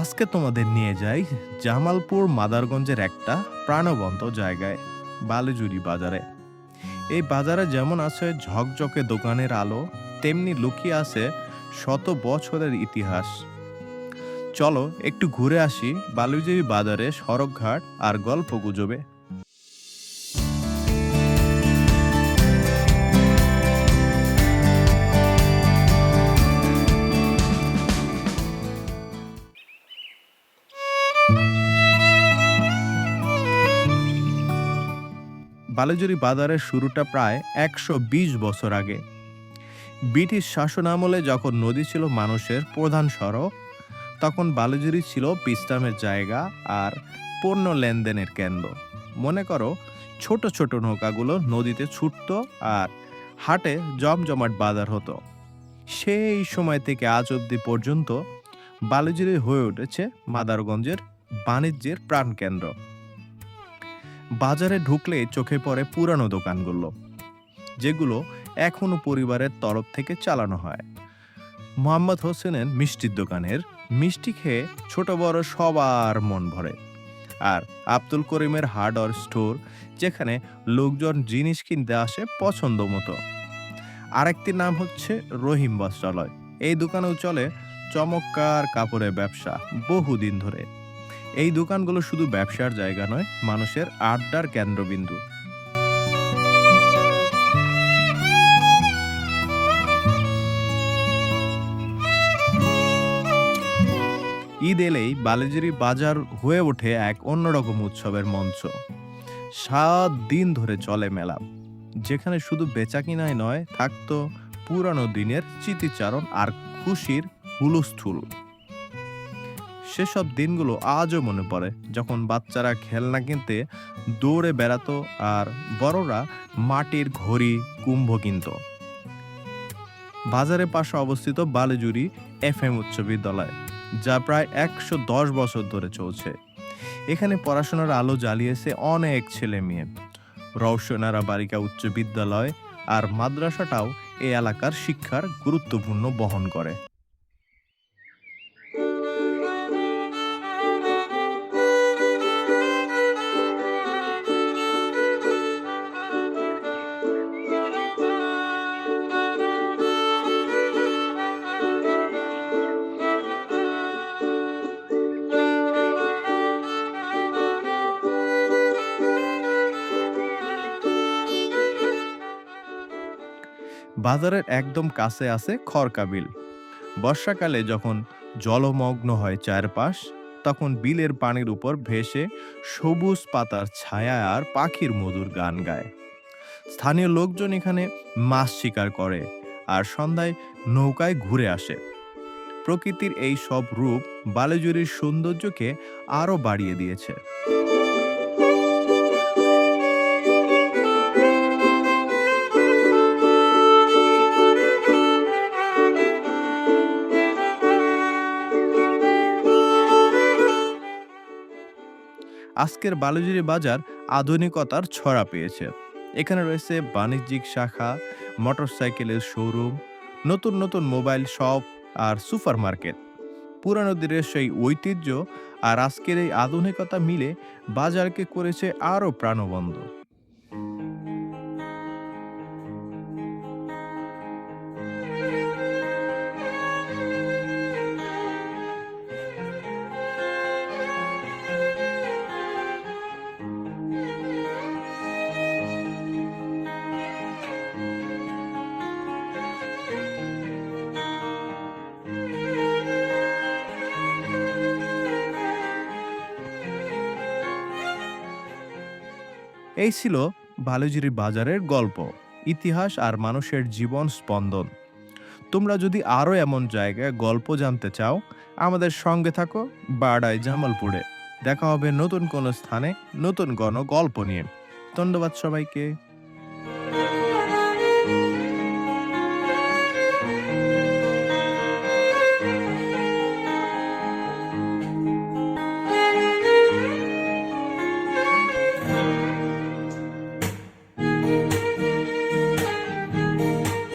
আজকে তোমাদের নিয়ে যাই জামালপুর মাদারগঞ্জের একটা প্রাণবন্ত জায়গায় বালুজুরি বাজারে। এই বাজারে যেমন আছে ঝকঝকে দোকানের আলো, তেমনি লুকিয়ে আছে শত বছরের ইতিহাস। চলো একটু ঘুরে আসি বালুজুরি বাজারে সড়কঘাট আর গল্প গুজবে। বালুজুরি বাজারের শুরুটা প্রায় একশো বিশ বছর আগে। ব্রিটিশ শাসন আমলে যখন নদী ছিল মানুষের প্রধান সড়ক, তখন বালুজুরি ছিল বিশ্রামের জায়গা আর পণ্য লেনদেনের কেন্দ্র। মনে করো, ছোট ছোট নৌকাগুলো নদীতে ছুটত আর হাটে জমজমাট বাজার হতো। সেই সময় থেকে আজ অবধি পর্যন্ত বালুজুরি হয়ে উঠেছে মাদারগঞ্জের বাণিজ্যের প্রাণকেন্দ্র। বাজারে ঢুকলে চোখে পড়ে পুরানো দোকানগুলো, যেগুলো এখনও পরিবারের তরফ থেকে চালানো হয়। মোহাম্মদ হোসেনের মিষ্টির দোকানের, মিষ্টি খেয়ে ছোট বড় সবার মন ভরে। আর আব্দুল করিমের হার্ডওয়্যার স্টোর যেখানে লোকজন জিনিস কিনতে আসে পছন্দ মতো। আরেকটির নাম হচ্ছে রহিম বস্ত্রালয়। এই দোকানেও চলে চমৎকার কাপড়ের ব্যবসা বহুদিন ধরে। এই দোকানগুলো শুধু ব্যবসার জায়গা নয়, মানুষের আড্ডার কেন্দ্রবিন্দু। ঈদ এলেই বালেজুরি বাজার হয়ে ওঠে এক অন্যরকম উৎসবের মঞ্চ। সাত দিন ধরে চলে মেলা, যেখানে শুধু বেচা বেচাকিনাই নয়, থাকতো পুরানো দিনের স্মৃতিচারণ আর খুশির হুলস্থুল। সেসব দিনগুলো আজও মনে পড়ে, যখন বাচ্চারা খেলনা কিনতে দৌড়ে বেড়াতো আর বড়রা মাটির ঘড়ি, কুম্ভ কিনত। বাজারের পাশে অবস্থিত বালুজুরি এফ এম উচ্চ বিদ্যালয়, যা প্রায় একশো দশ বছর ধরে চলছে। এখানে পড়াশোনার আলো জ্বালিয়েছে অনেক ছেলে মেয়ে। রওশনারা বালিকা উচ্চ বিদ্যালয় আর মাদ্রাসাটাও এ এলাকার শিক্ষার গুরুত্বপূর্ণ বহন করে। বাজারের একদম কাছে আছে খড়কাবিল। বর্ষাকালে যখন জলমগ্ন হয় চারপাশ, তখন বিলের পানির উপর ভেসে সবুজ পাতার ছায়া আর পাখির মধুর গান গায়। স্থানীয় লোকজন এখানে মাছ শিকার করে আর সন্ধ্যায় নৌকায় ঘুরে আসে। প্রকৃতির এই সব রূপ বালুজুরির সৌন্দর্যকে আরও বাড়িয়ে দিয়েছে। আজকের বালুজুরি বাজার আধুনিকতার ছড়া পেয়েছে। এখানে রয়েছে বাণিজ্যিক শাখা, মোটরসাইকেলের শোরুম, নতুন নতুন মোবাইল শপ আর সুপার মার্কেট পুরানো দিনের সেই ঐতিহ্য আর আজকের এই আধুনিকতা মিলে বাজারকে করেছে আরও প্রাণবন্ত। এই ছিল বালুজিরি বাজারের গল্প, ইতিহাস আর মানুষের জীবন স্পন্দন। তোমরা যদি আরও এমন জায়গায় গল্প জানতে চাও, আমাদের সঙ্গে থাকো বাড়ায় জামালপুরে। দেখা হবে নতুন কোনো স্থানে নতুন কোনো গল্প নিয়ে। ধন্যবাদ সবাইকে।